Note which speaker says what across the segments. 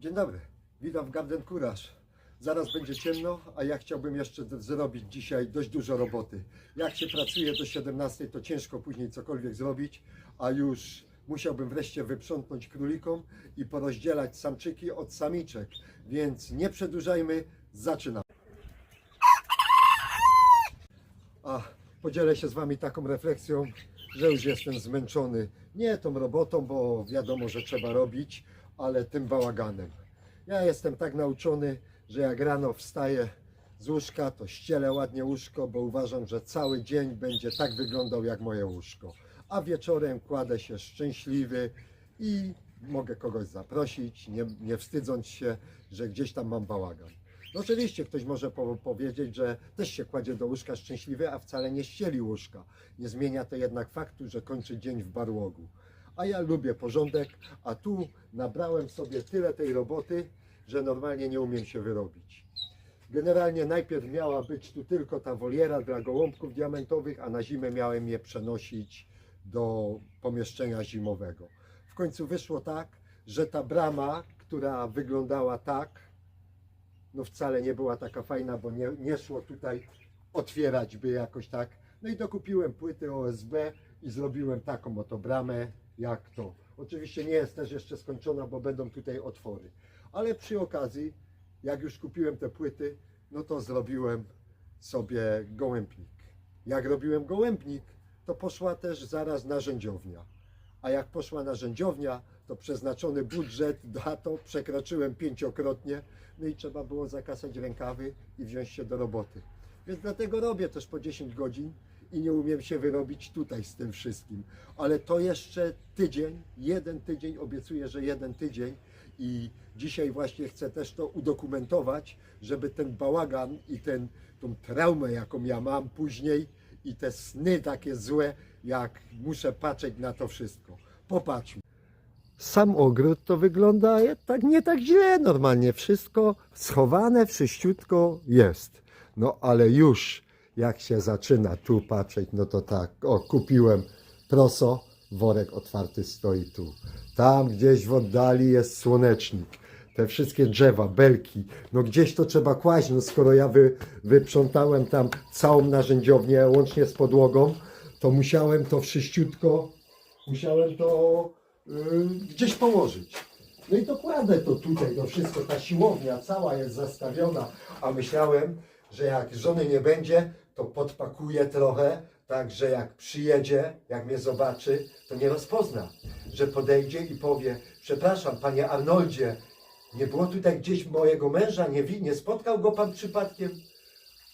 Speaker 1: Dzień dobry, witam w Garden Courage. Zaraz będzie ciemno, a ja chciałbym jeszcze zrobić dzisiaj dość dużo roboty. Jak się pracuje do 17, to ciężko później cokolwiek zrobić, a już musiałbym wreszcie wyprzątnąć królikom i porozdzielać samczyki od samiczek. Więc nie przedłużajmy, zaczynamy. A podzielę się z Wami taką refleksją, że już jestem zmęczony. Nie tą robotą, bo wiadomo, że trzeba robić, ale tym bałaganem. Ja jestem tak nauczony, że jak rano wstaję z łóżka, to ścielę ładnie łóżko, bo uważam, że cały dzień będzie tak wyglądał jak moje łóżko. A wieczorem kładę się szczęśliwy i mogę kogoś zaprosić, nie, nie wstydząc się, że gdzieś tam mam bałagan. No oczywiście ktoś może po, powiedzieć, że też się kładzie do łóżka szczęśliwy, a wcale nie ścieli łóżka. Nie zmienia to jednak faktu, że kończy dzień w barłogu. A ja lubię porządek, a tu nabrałem sobie tyle tej roboty, że normalnie nie umiem się wyrobić. Generalnie najpierw miała być tu tylko ta woliera dla gołąbków diamentowych, a na zimę miałem je przenosić do pomieszczenia zimowego. W końcu wyszło tak, że ta brama, która wyglądała tak, no wcale nie była taka fajna, bo nie, nie szło tutaj otwierać by jakoś tak. No i dokupiłem płyty OSB i zrobiłem taką oto bramę, jak to. Oczywiście nie jest też jeszcze skończona, bo będą tutaj otwory. Ale przy okazji, jak już kupiłem te płyty, no to zrobiłem sobie gołębnik. Jak robiłem gołębnik, to poszła też zaraz narzędziownia. A jak poszła narzędziownia, to przeznaczony budżet na to przekroczyłem pięciokrotnie, no i trzeba było zakasać rękawy i wziąć się do roboty. Więc dlatego robię też po 10 godzin i nie umiem się wyrobić tutaj z tym wszystkim. Ale to jeszcze tydzień, jeden tydzień, obiecuję, że jeden tydzień i dzisiaj właśnie chcę też to udokumentować, żeby ten bałagan i ten, tą traumę, jaką ja mam później i te sny takie złe, jak muszę patrzeć na to wszystko. Popatrzmy. Sam ogród to wygląda tak nie tak źle normalnie. Wszystko schowane, wszyściutko jest. No ale już jak się zaczyna tu patrzeć, no to tak, o kupiłem proso, worek otwarty stoi tu. Tam gdzieś w oddali jest słonecznik. Te wszystkie drzewa, belki, no gdzieś to trzeba kłaść, no skoro ja wy, wyprzątałem tam całą narzędziownię łącznie z podłogą, to musiałem to wszyściutko, musiałem to y, gdzieś położyć. No i to kładę to tutaj, to wszystko, ta siłownia cała jest zastawiona, a myślałem, że jak żony nie będzie, to podpakuję trochę, tak że jak przyjedzie, jak mnie zobaczy, to nie rozpozna, że podejdzie i powie, przepraszam, panie Arnoldzie, nie było tutaj gdzieś mojego męża, nie, nie spotkał go pan przypadkiem?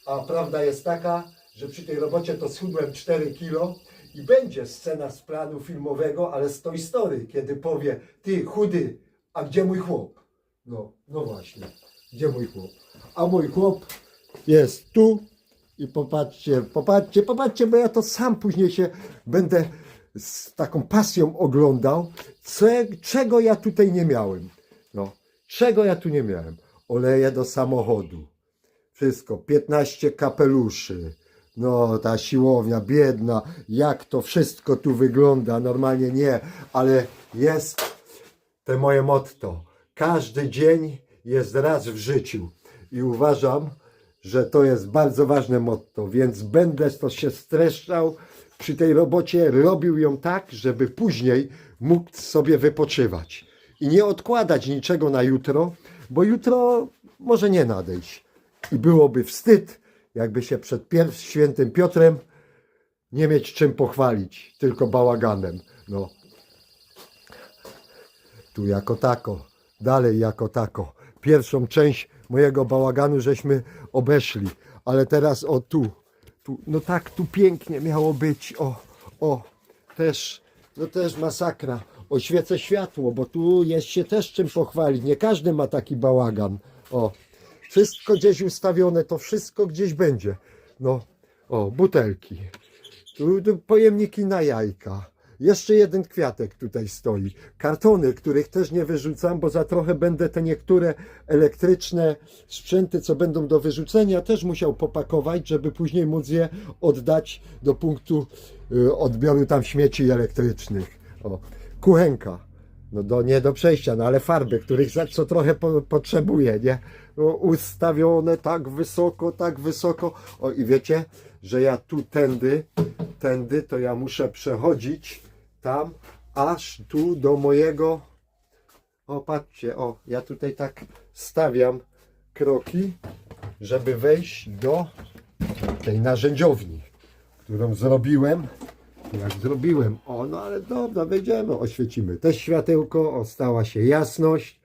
Speaker 1: A prawda jest taka, że przy tej robocie to schudłem 4 kilo i będzie scena z planu filmowego, ale z Toy Story, kiedy powie, ty chudy, a gdzie mój chłop? No, no właśnie, gdzie mój chłop? A mój chłop jest tu i popatrzcie, popatrzcie, popatrzcie, bo ja to sam później się będę z taką pasją oglądał, czego ja tutaj nie miałem. No, czego ja tu nie miałem? Oleje do samochodu wszystko, 15 kapeluszy. No, ta siłownia biedna, jak to wszystko tu wygląda, normalnie nie, ale jest te moje motto. Każdy dzień jest raz w życiu i uważam, że to jest bardzo ważne motto, więc będę to się streszczał przy tej robocie, robił ją tak, żeby później mógł sobie wypoczywać i nie odkładać niczego na jutro, bo jutro może nie nadejść. I byłoby wstyd, jakby się przed pier- świętym Piotrem nie mieć czym pochwalić, tylko bałaganem. No. Tu jako tako, dalej jako tako. Pierwszą część mojego bałaganu żeśmy obeszli, ale teraz o tu, tu, no tak tu pięknie miało być, o, o, też, no też masakra. Oświecę światło, bo tu jest się też czym pochwalić. Nie każdy ma taki bałagan. O, wszystko gdzieś ustawione, to wszystko gdzieś będzie. No, o, butelki. Tu, tu pojemniki na jajka. Jeszcze jeden kwiatek tutaj stoi. Kartony, których też nie wyrzucam, bo za trochę będę te niektóre elektryczne sprzęty, co będą do wyrzucenia, też musiał popakować, żeby później móc je oddać do punktu y, odbioru tam śmieci elektrycznych. O, kuchenka. no do, nie do przejścia, no ale farby, których za co trochę po, potrzebuję, nie? No, ustawione tak wysoko, tak wysoko. O i wiecie, że ja tu tędy, tędy, to ja muszę przechodzić tam, aż tu do mojego. O, patrzcie, o, ja tutaj tak stawiam kroki, żeby wejść do tej narzędziowni, którą zrobiłem. Jak zrobiłem, o, no ale dobra, wejdziemy, oświecimy. Też światełko, o, stała się jasność.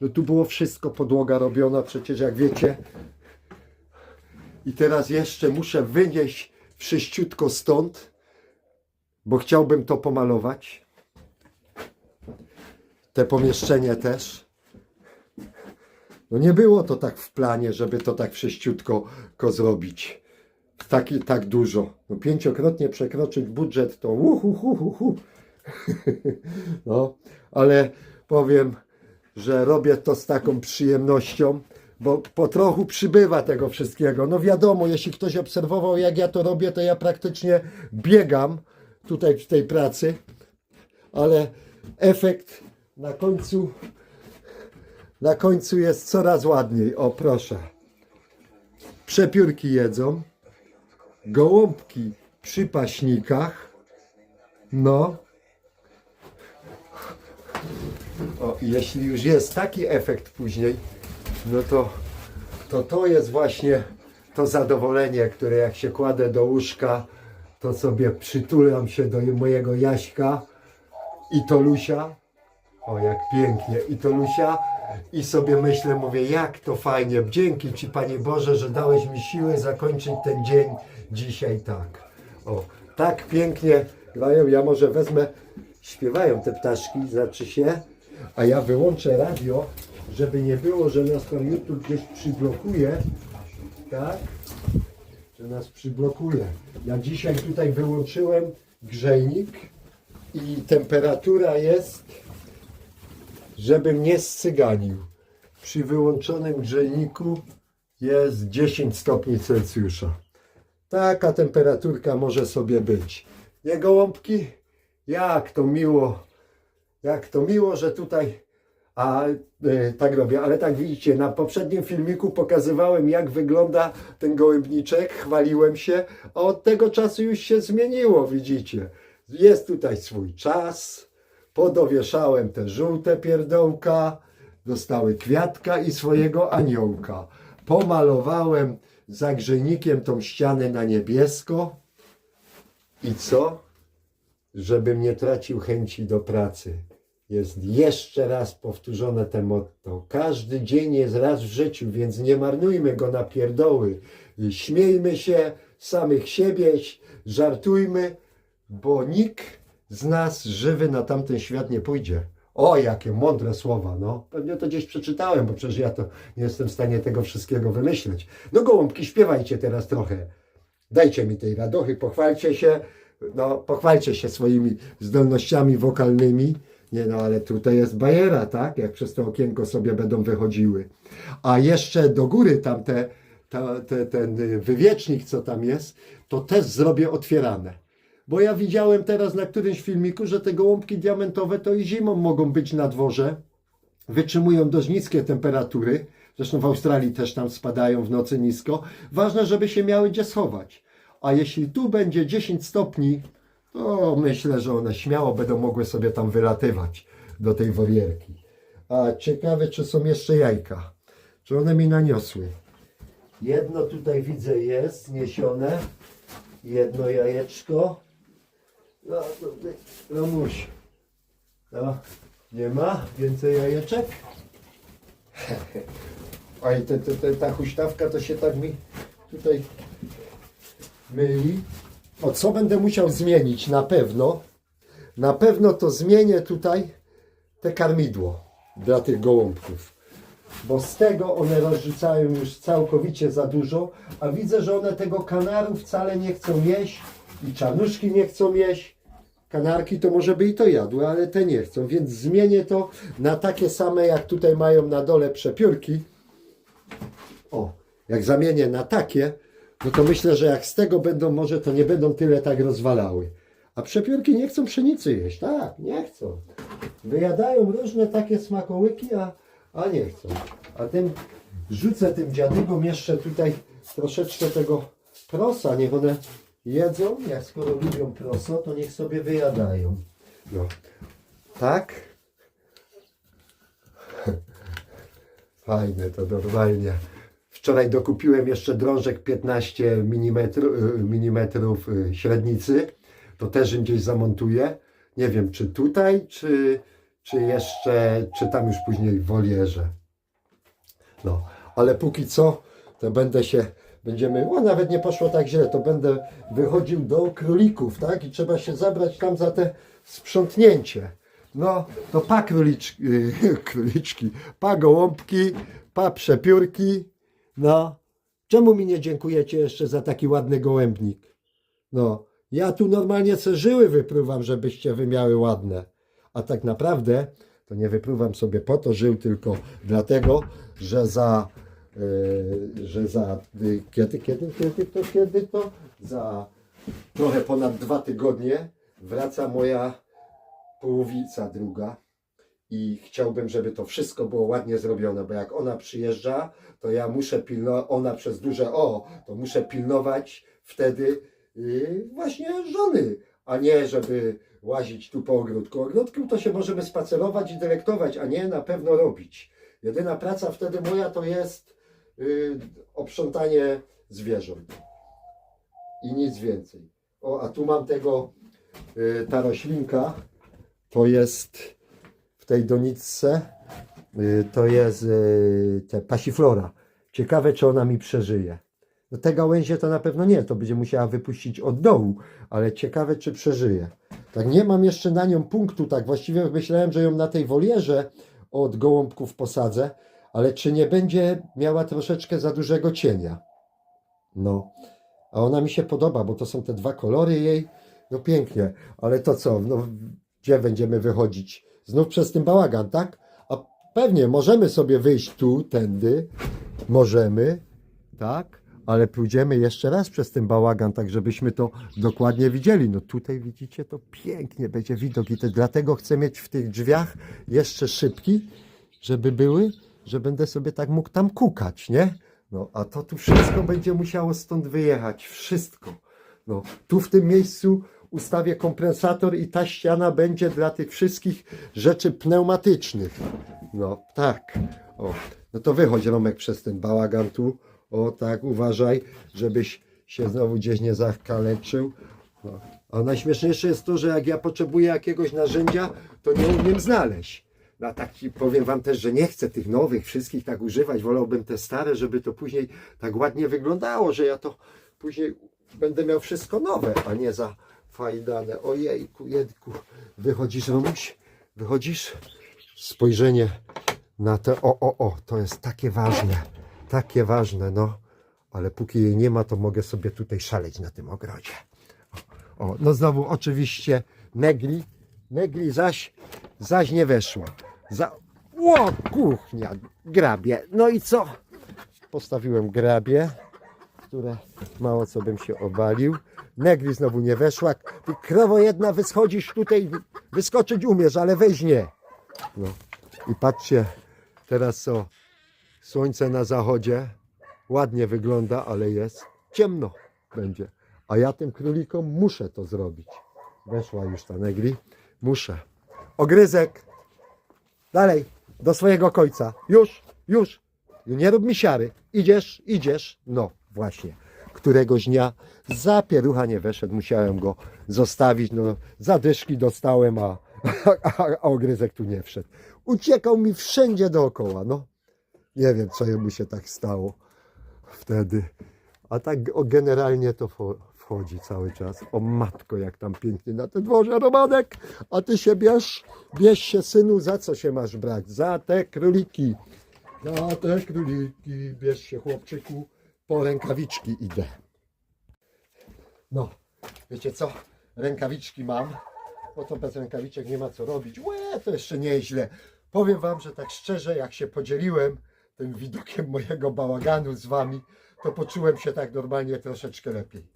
Speaker 1: No tu było wszystko, podłoga robiona, przecież jak wiecie. I teraz jeszcze muszę wynieść wszyściutko stąd, bo chciałbym to pomalować. Te pomieszczenie też. No nie było to tak w planie, żeby to tak wszyściutko ko zrobić. Taki, tak dużo. No pięciokrotnie przekroczyć budżet to uhu, hu, hu, hu. No, ale powiem, że robię to z taką przyjemnością, bo po trochu przybywa tego wszystkiego. No wiadomo, jeśli ktoś obserwował, jak ja to robię, to ja praktycznie biegam tutaj w tej pracy, ale efekt na końcu na końcu jest coraz ładniej. O, proszę. Przepiórki jedzą. Gołąbki przy paśnikach. No. O, jeśli już jest taki efekt później, no to to, to jest właśnie to zadowolenie, które jak się kładę do łóżka, to sobie przytulam się do mojego Jaśka i Tolusia. O, jak pięknie. I Tolusia. I sobie myślę, mówię, jak to fajnie. Dzięki Ci, Panie Boże, że dałeś mi siłę zakończyć ten dzień dzisiaj tak. O, tak pięknie grają. Ja może wezmę, śpiewają te ptaszki, znaczy się, a ja wyłączę radio, żeby nie było, że nas tam YouTube gdzieś przyblokuje. Tak? Nas przyblokuje. Ja dzisiaj tutaj wyłączyłem grzejnik i temperatura jest żebym nie scyganił. Przy wyłączonym grzejniku jest 10 stopni Celsjusza. Taka temperaturka może sobie być. Nie gołąbki? Jak to miło, jak to miło, że tutaj a e, tak robię, ale tak widzicie, na poprzednim filmiku pokazywałem jak wygląda ten gołębniczek, chwaliłem się, a od tego czasu już się zmieniło, widzicie. Jest tutaj swój czas, podowieszałem te żółte pierdołka, dostały kwiatka i swojego aniołka. Pomalowałem zagrzejnikiem tą ścianę na niebiesko i co? Żebym nie tracił chęci do pracy. Jest jeszcze raz powtórzone te motto. Każdy dzień jest raz w życiu, więc nie marnujmy go na pierdoły. Śmiejmy się samych siebie, żartujmy, bo nikt z nas żywy na tamten świat nie pójdzie. O, jakie mądre słowa, no. Pewnie to gdzieś przeczytałem, bo przecież ja to nie jestem w stanie tego wszystkiego wymyśleć. No gołąbki, śpiewajcie teraz trochę. Dajcie mi tej radochy, pochwalcie się, no, pochwalcie się swoimi zdolnościami wokalnymi. Nie no, ale tutaj jest bajera, tak? Jak przez to okienko sobie będą wychodziły. A jeszcze do góry tam te, te, ten wywiecznik, co tam jest, to też zrobię otwierane. Bo ja widziałem teraz na którymś filmiku, że te gołąbki diamentowe to i zimą mogą być na dworze. Wytrzymują dość niskie temperatury. Zresztą w Australii też tam spadają w nocy nisko. Ważne, żeby się miały gdzie schować. A jeśli tu będzie 10 stopni, to myślę, że one śmiało będą mogły sobie tam wylatywać do tej worierki. A ciekawe, czy są jeszcze jajka. Czy one mi naniosły. Jedno tutaj widzę jest niesione. Jedno jajeczko. No, tutaj, Romuś. No, nie ma więcej jajeczek? Oj, te, te, te, ta huśtawka to się tak mi tutaj myli. O co będę musiał zmienić? Na pewno. Na pewno to zmienię tutaj te karmidło dla tych gołąbków. Bo z tego one rozrzucają już całkowicie za dużo, a widzę, że one tego kanaru wcale nie chcą jeść i czarnuszki nie chcą jeść. Kanarki to może by i to jadły, ale te nie chcą, więc zmienię to na takie same, jak tutaj mają na dole przepiórki. O, jak zamienię na takie, no to myślę, że jak z tego będą, może to nie będą tyle tak rozwalały. A przepiórki nie chcą pszenicy jeść, tak, nie chcą. Wyjadają różne takie smakołyki, a, a nie chcą. A tym rzucę tym dziadygom jeszcze tutaj troszeczkę tego prosa, niech one jedzą, jak skoro lubią proso, to niech sobie wyjadają. No, tak. Fajne to normalnie. Wczoraj dokupiłem jeszcze drążek 15 mm, mm średnicy. To też gdzieś zamontuję. Nie wiem, czy tutaj, czy, czy jeszcze, czy tam już później w wolierze. No, ale póki co, to będę się, będziemy, o nawet nie poszło tak źle, to będę wychodził do królików, tak? I trzeba się zabrać tam za te sprzątnięcie. No, to pa króliczki, króliczki, pa gołąbki, pa przepiórki. No, czemu mi nie dziękujecie jeszcze za taki ładny gołębnik? No, ja tu normalnie se żyły wypruwam, żebyście wy miały ładne. A tak naprawdę to nie wypruwam sobie po to żył, tylko dlatego, że za, yy, że za yy, kiedy, kiedy, kiedy to, kiedy to? Za trochę ponad dwa tygodnie wraca moja połowica druga i chciałbym, żeby to wszystko było ładnie zrobione, bo jak ona przyjeżdża, to ja muszę pilnować, ona przez duże O, to muszę pilnować wtedy yy, właśnie żony, a nie żeby łazić tu po ogródku. Ogródkiem to się możemy spacerować i dyrektować, a nie na pewno robić. Jedyna praca wtedy moja to jest yy, oprzątanie zwierząt i nic więcej. O, a tu mam tego, yy, ta roślinka, to jest tej doniczce, y, to jest y, te pasiflora. Ciekawe, czy ona mi przeżyje. No te gałęzie to na pewno nie, to będzie musiała wypuścić od dołu, ale ciekawe, czy przeżyje. Tak nie mam jeszcze na nią punktu, tak właściwie myślałem, że ją na tej wolierze od gołąbków posadzę, ale czy nie będzie miała troszeczkę za dużego cienia. No, a ona mi się podoba, bo to są te dwa kolory jej, no pięknie, ale to co, no gdzie będziemy wychodzić? Znów przez ten bałagan, tak? A pewnie możemy sobie wyjść tu, tędy, możemy, tak? Ale pójdziemy jeszcze raz przez ten bałagan, tak żebyśmy to dokładnie widzieli. No tutaj widzicie, to pięknie będzie widok i to dlatego chcę mieć w tych drzwiach jeszcze szybki, żeby były, że będę sobie tak mógł tam kukać, nie? No, a to tu wszystko będzie musiało stąd wyjechać, wszystko. No, tu w tym miejscu ustawię kompresator i ta ściana będzie dla tych wszystkich rzeczy pneumatycznych. No, tak. O, no to wychodź Romek przez ten bałagan tu. O, tak, uważaj, żebyś się znowu gdzieś nie zakaleczył. A najśmieszniejsze jest to, że jak ja potrzebuję jakiegoś narzędzia, to nie umiem znaleźć. No, a tak powiem wam też, że nie chcę tych nowych wszystkich tak używać. Wolałbym te stare, żeby to później tak ładnie wyglądało, że ja to później będę miał wszystko nowe, a nie za fajdane. Ojejku, jedku. Wychodzisz, Romuś? Wychodzisz? Spojrzenie na te, o, o, o, to jest takie ważne, takie ważne, no. Ale póki jej nie ma, to mogę sobie tutaj szaleć na tym ogrodzie. O, o no znowu oczywiście negli, negli zaś, zaś nie weszła. Za, o, kuchnia, grabie. No i co? Postawiłem grabie, które mało co bym się obalił. Negli znowu nie weszła. Ty krowo jedna wyschodzisz tutaj, wyskoczyć umiesz, ale weź nie. No. I patrzcie, teraz co? Słońce na zachodzie. Ładnie wygląda, ale jest ciemno będzie. A ja tym królikom muszę to zrobić. Weszła już ta negli. Muszę. Ogryzek. Dalej. Do swojego końca. Już, już. Nie rób mi siary. Idziesz, idziesz. No, właśnie. Któregoś dnia za pierucha nie weszedł. Musiałem go zostawić. No, zadyszki dostałem, a, a, a ogryzek tu nie wszedł. Uciekał mi wszędzie dookoła. No, nie wiem, co jemu się tak stało wtedy. A tak generalnie to wcho- wchodzi cały czas. O matko, jak tam pięknie na tym dworze Romanek. A ty się bierz, bierz się synu, za co się masz brać? Za te króliki. Za te króliki, bierz się chłopczyku. Po rękawiczki idę. No, wiecie co? Rękawiczki mam. Bo to bez rękawiczek nie ma co robić. Łe, to jeszcze nieźle. Powiem wam, że tak szczerze, jak się podzieliłem tym widokiem mojego bałaganu z wami, to poczułem się tak normalnie troszeczkę lepiej.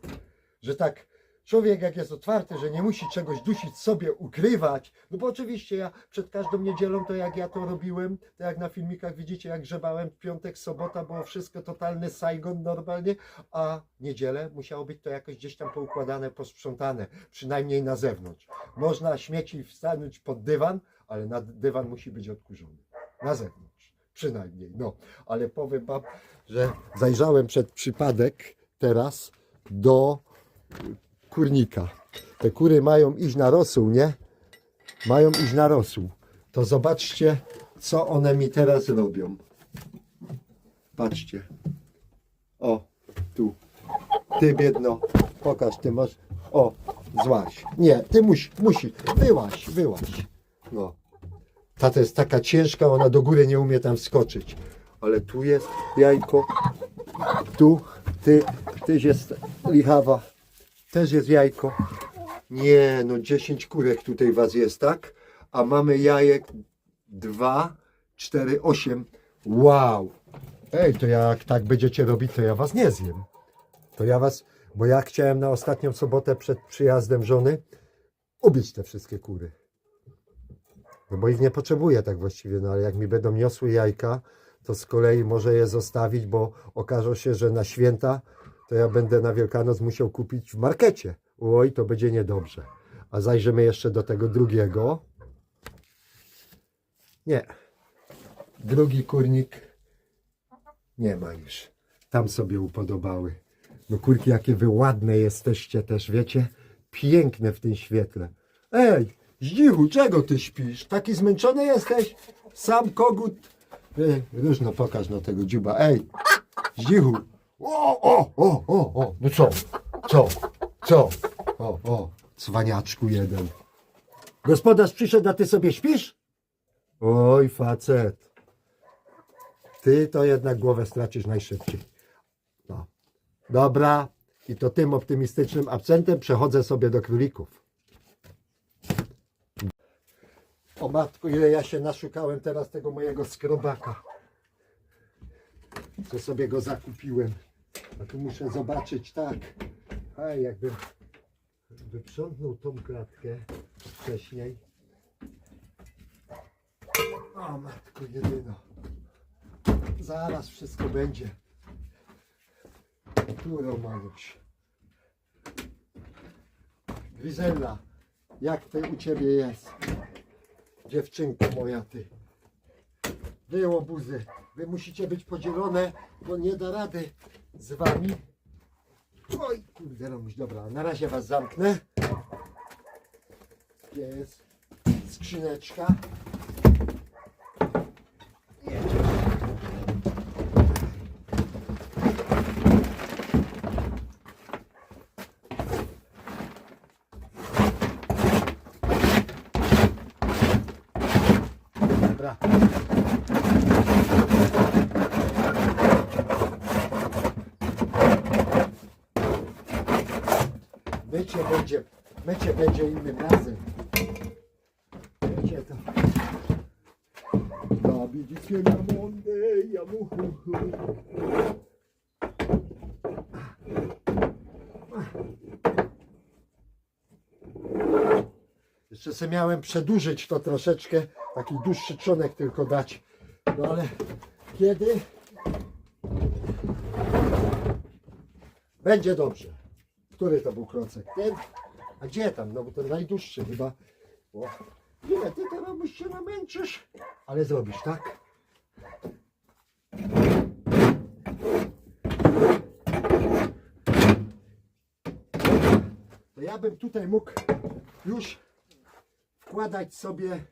Speaker 1: Że tak Człowiek jak jest otwarty, że nie musi czegoś dusić sobie, ukrywać, no bo oczywiście ja przed każdą niedzielą, to jak ja to robiłem, to jak na filmikach widzicie, jak grzebałem, piątek, sobota, było wszystko totalny Saigon normalnie, a niedzielę musiało być to jakoś gdzieś tam poukładane, posprzątane, przynajmniej na zewnątrz. Można śmieci wstanąć pod dywan, ale na dywan musi być odkurzony. Na zewnątrz, przynajmniej, no. Ale powiem wam, że zajrzałem przed przypadek teraz do kurnika. Te kury mają iść na rosół, nie? Mają iść na rosół. To zobaczcie, co one mi teraz robią. Patrzcie. O, tu. Ty biedno, pokaż, ty masz. O, złaś. Nie, ty musi, musi. Wyłaś, wyłaś. No. Ta to jest taka ciężka, ona do góry nie umie tam skoczyć. Ale tu jest jajko. Tu, ty, tyś jest lichawa. Też jest jajko. Nie, no 10 kurek tutaj was jest, tak? A mamy jajek 2, 4, 8. Wow! Ej, to jak tak będziecie robić, to ja was nie zjem. To ja was, bo ja chciałem na ostatnią sobotę przed przyjazdem żony ubić te wszystkie kury. No bo ich nie potrzebuję tak właściwie, no ale jak mi będą niosły jajka, to z kolei może je zostawić, bo okaże się, że na święta to ja będę na Wielkanoc musiał kupić w markecie. Oj, to będzie niedobrze. A zajrzymy jeszcze do tego drugiego. Nie. Drugi kurnik nie ma już. Tam sobie upodobały. No kurki, jakie wy ładne jesteście też, wiecie? Piękne w tym świetle. Ej, Zdzichu, czego ty śpisz? Taki zmęczony jesteś? Sam kogut. Różno pokaż na tego dziuba. Ej, Zdzichu. O, o, o, o, o. No co? Co? Co? O, o, cwaniaczku jeden. Gospodarz przyszedł, a ty sobie śpisz? Oj, facet. Ty to jednak głowę stracisz najszybciej. No. Dobra. I to tym optymistycznym akcentem przechodzę sobie do królików. O matko, ile ja się naszukałem teraz tego mojego skrobaka. Co sobie go zakupiłem. A tu muszę zobaczyć tak. A jakbym wyprzątnął tą klatkę wcześniej. O matko jedyno. Zaraz wszystko będzie. Tu Romanuś. Grizella, jak ty u ciebie jest? Dziewczynko moja ty. Wy łobuzy, wy musicie być podzielone, bo nie da rady z wami. Oj, kurde, Romuś, dobra, na razie was zamknę. Jest skrzyneczka? Dobra. Mycie będzie, mycie będzie innym razem. Wiecie to. Dawid na monde, ja. Jeszcze sobie miałem przedłużyć to troszeczkę, taki dłuższy trzonek tylko dać. No ale kiedy? Będzie dobrze. Który to był krocek? Ten? A gdzie tam? No bo to najdłuższy chyba. O, ty teraz byś się namęczysz? Ale zrobisz, tak? To ja bym tutaj mógł już wkładać sobie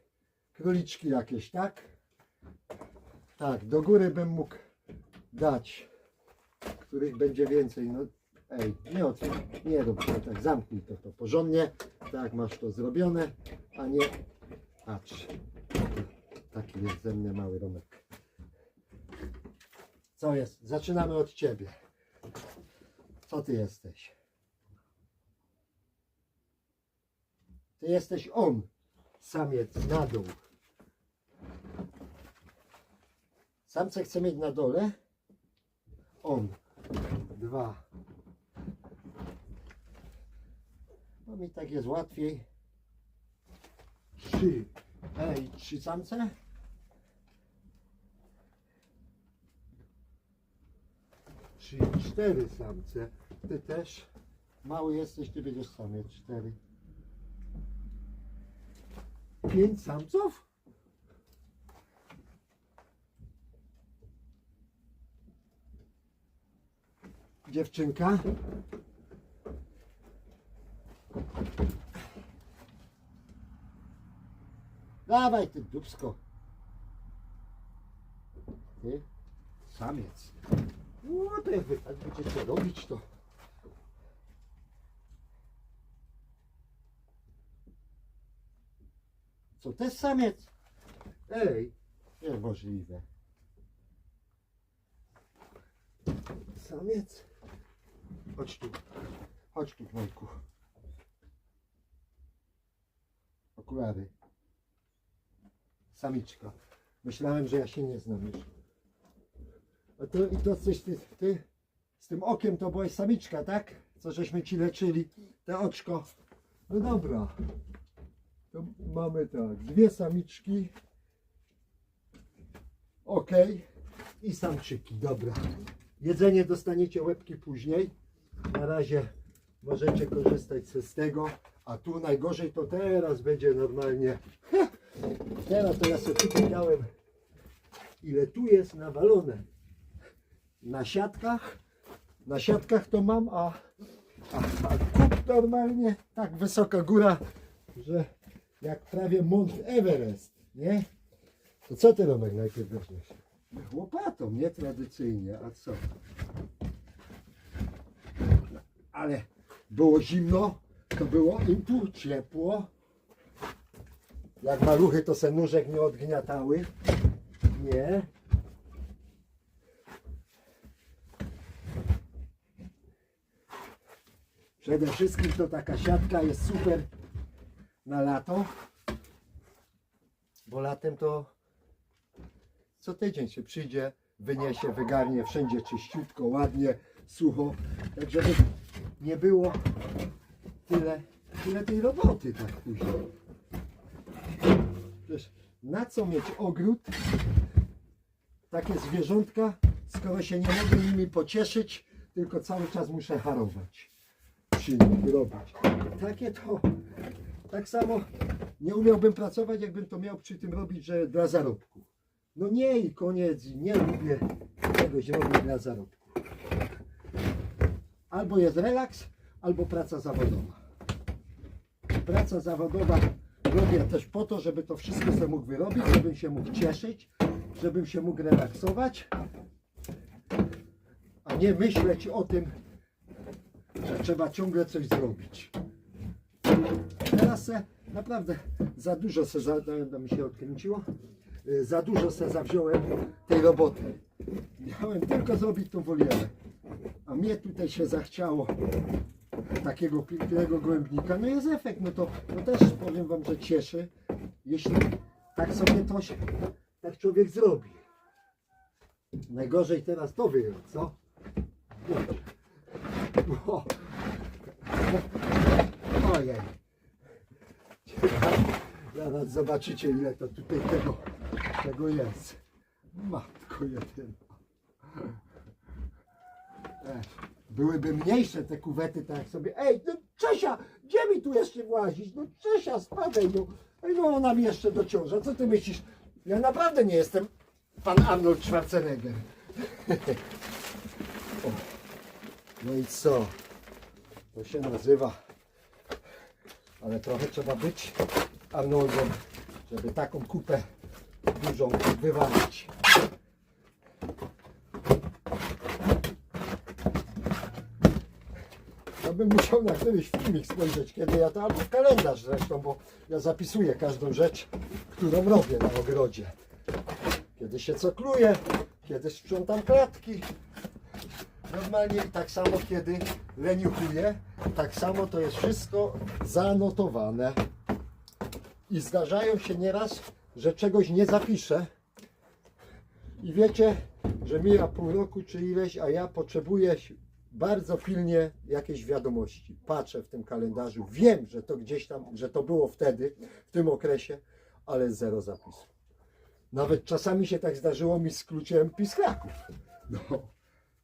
Speaker 1: króliczki jakieś, tak? Tak, do góry bym mógł dać, których będzie więcej. No, ej, nie otwieraj, nie rób się tak, zamknij to, to porządnie, tak masz to zrobione, a nie, patrz, taki jest ze mnie mały Romek. Co jest? Zaczynamy od Ciebie. Co Ty jesteś? Ty jesteś on, samiec na dół. Samce chce mieć na dole. On. Dwa. Bo mi tak jest łatwiej. Trzy. Ej, trzy samce? Trzy, cztery samce. Ty też. Mały jesteś, ty będziesz samiec. Cztery. Pięć samców? Dziewczynka. Dawaj ty dubsko. Ty, samiec. No to jak wy tak będziecie robić to. Co, też samiec? Ej, niemożliwe. Samiec? Chodź tu. Chodź tu, Wojku. Okulary. Samiczka. Myślałem, że ja się nie znam już. A to, I to coś ty, ty z tym okiem to byłaś samiczka, tak? Co żeśmy ci leczyli? Te oczko. No dobra. To mamy tak, dwie samiczki. Ok. I samczyki, dobra. Jedzenie dostaniecie łebki później. Na razie możecie korzystać z tego. A tu najgorzej to teraz będzie normalnie. Teraz to ja sobie miałem ile tu jest nawalone na siatkach. Na siatkach to mam, a, a, a kup normalnie tak wysoka góra, że jak prawie Mount Everest, nie? To co ty Romek najpierw weźmiesz? Łopatą, nie tradycyjnie, a co? Ale było zimno, to było im tu ciepło. Jak maluchy to se nóżek nie odgniatały. Nie. Przede wszystkim to taka siatka jest super na lato. Bo latem to co tydzień się przyjdzie, wyniesie, wygarnie, wszędzie czyściutko, ładnie, sucho. Tak żeby nie było tyle, tyle tej roboty tak później. Wiesz, na co mieć ogród, takie zwierzątka, skoro się nie mogę nimi pocieszyć, tylko cały czas muszę harować przy nich robić. Takie to, tak samo nie umiałbym pracować, jakbym to miał przy tym robić, że dla zarobku. No nie i koniec, nie lubię czegoś robić dla zarobku. Albo jest relaks, albo praca zawodowa. Praca zawodowa robię też po to, żeby to wszystko sobie mógł wyrobić, żebym się mógł cieszyć, żebym się mógł relaksować, a nie myśleć o tym, że trzeba ciągle coś zrobić. Teraz se naprawdę za dużo se za, no, mi się odkręciło, Y, za dużo se zawziąłem tej roboty. Miałem tylko zrobić tą wolierę, a mnie tutaj się zachciało takiego pięknego gołębnika. No jest efekt, no to, to też powiem Wam, że cieszy, jeśli tak sobie to się, tak człowiek zrobi. Najgorzej teraz to wyjąć, co? Ojej. Zaraz zobaczycie ile to tutaj tego, tego jest. Matko jedyna. Ech, Byłyby mniejsze te kuwety, tak jak sobie. Ej, no Czesia, gdzie mi tu jeszcze włazić? No Czesia, spadaj, no. No ona mi jeszcze dociąża. Co ty myślisz? Ja naprawdę nie jestem pan Arnold Schwarzenegger. o. No i co? To się nazywa. Ale trochę trzeba być Arnoldem, żeby taką kupę dużą wywalić. Bym musiał na któryś filmik spojrzeć, kiedy ja to, albo kalendarz zresztą, bo ja zapisuję każdą rzecz, którą robię na ogrodzie. Kiedy się cokluję, kiedy sprzątam klatki. Normalnie i tak samo kiedy leniuchuję, tak samo to jest wszystko zanotowane. I zdarzają się nieraz, że czegoś nie zapiszę. I wiecie, że mija pół roku czy ileś, a ja potrzebuję bardzo pilnie jakieś wiadomości. Patrzę w tym kalendarzu, wiem, że to gdzieś tam, że to było wtedy, w tym okresie, ale zero zapisu. Nawet czasami się tak zdarzyło mi z kluczem pisklaków. No,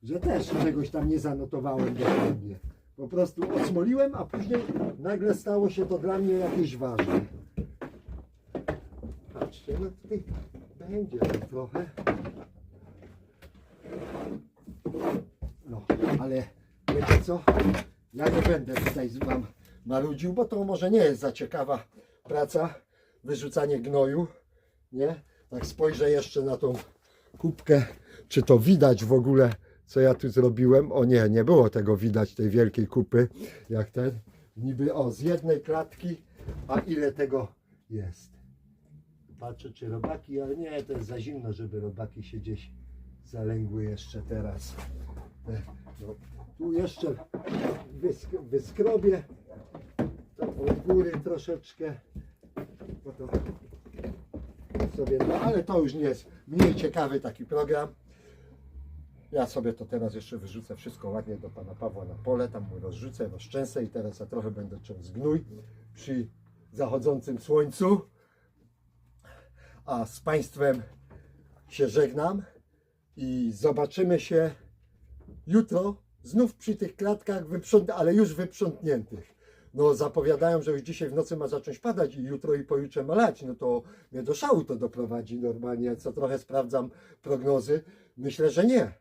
Speaker 1: że też czegoś tam nie zanotowałem dokładnie. Po prostu odsmoliłem, a później nagle stało się to dla mnie jakieś ważne. Patrzcie, no tutaj będzie trochę. Ale wiecie co? Ja nie będę tutaj wam marudził, bo to może nie jest za ciekawa praca, wyrzucanie gnoju, nie? Tak spojrzę jeszcze na tą kubkę, czy to widać w ogóle, co ja tu zrobiłem. O nie, nie było tego widać, tej wielkiej kupy, jak ten. Niby, o, z jednej klatki, a ile tego jest. Patrzę, czy robaki, ale nie, to jest za zimno, żeby robaki się gdzieś zalęgły jeszcze teraz. No, tu jeszcze wysk wyskrobię od góry troszeczkę. Bo to sobie, no ale to już nie jest mniej ciekawy taki program. Ja sobie to teraz jeszcze wyrzucę wszystko ładnie do pana Pawła na pole, tam mu rozrzucę, rozczęsę i teraz ja trochę będę ciął zgnój przy zachodzącym słońcu. A z Państwem się żegnam i zobaczymy się jutro znów przy tych klatkach, wyprząt- ale już wyprzątniętych. No zapowiadają, że już dzisiaj w nocy ma zacząć padać i jutro i pojutrze ma lać. No to mnie do szału to doprowadzi normalnie, co trochę sprawdzam prognozy. Myślę, że nie,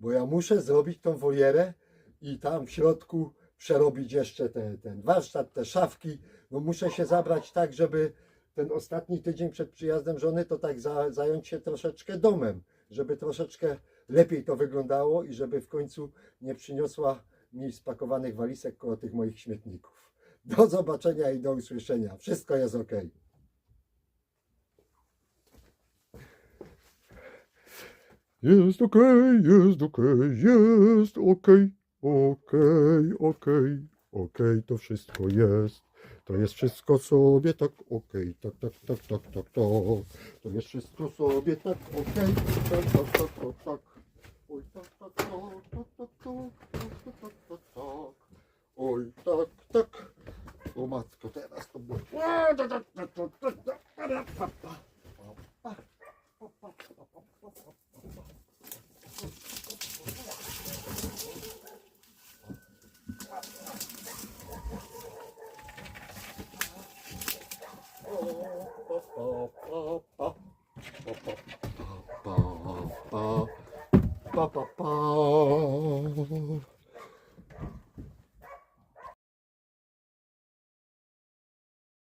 Speaker 1: bo ja muszę zrobić tą wolierę i tam w środku przerobić jeszcze te, ten warsztat, te szafki. No muszę się zabrać tak, żeby ten ostatni tydzień przed przyjazdem żony to tak za, zająć się troszeczkę domem, żeby troszeczkę lepiej to wyglądało i żeby w końcu nie przyniosła mi spakowanych walizek koło tych moich śmietników. Do zobaczenia i do usłyszenia. Wszystko jest ok.
Speaker 2: Jest okej, jest okej, jest okej, okej, okej, okej, to wszystko jest. To jest wszystko sobie tak okej, tak, tak, tak, tak, tak, tak. To jest wszystko sobie tak okej, tak, tak, tak, tak, tak. Oj, tak, tak, tak, tak, tak, tak, tak, tak, tak, tak. Oj, tak, tak. O matko, teraz to było. O, tak, tak, tak, tak, tak, tak, tak, pa, pa, pa, pa, pa, pa, pa, pa, pa, pa.
Speaker 1: ba, ba, ba.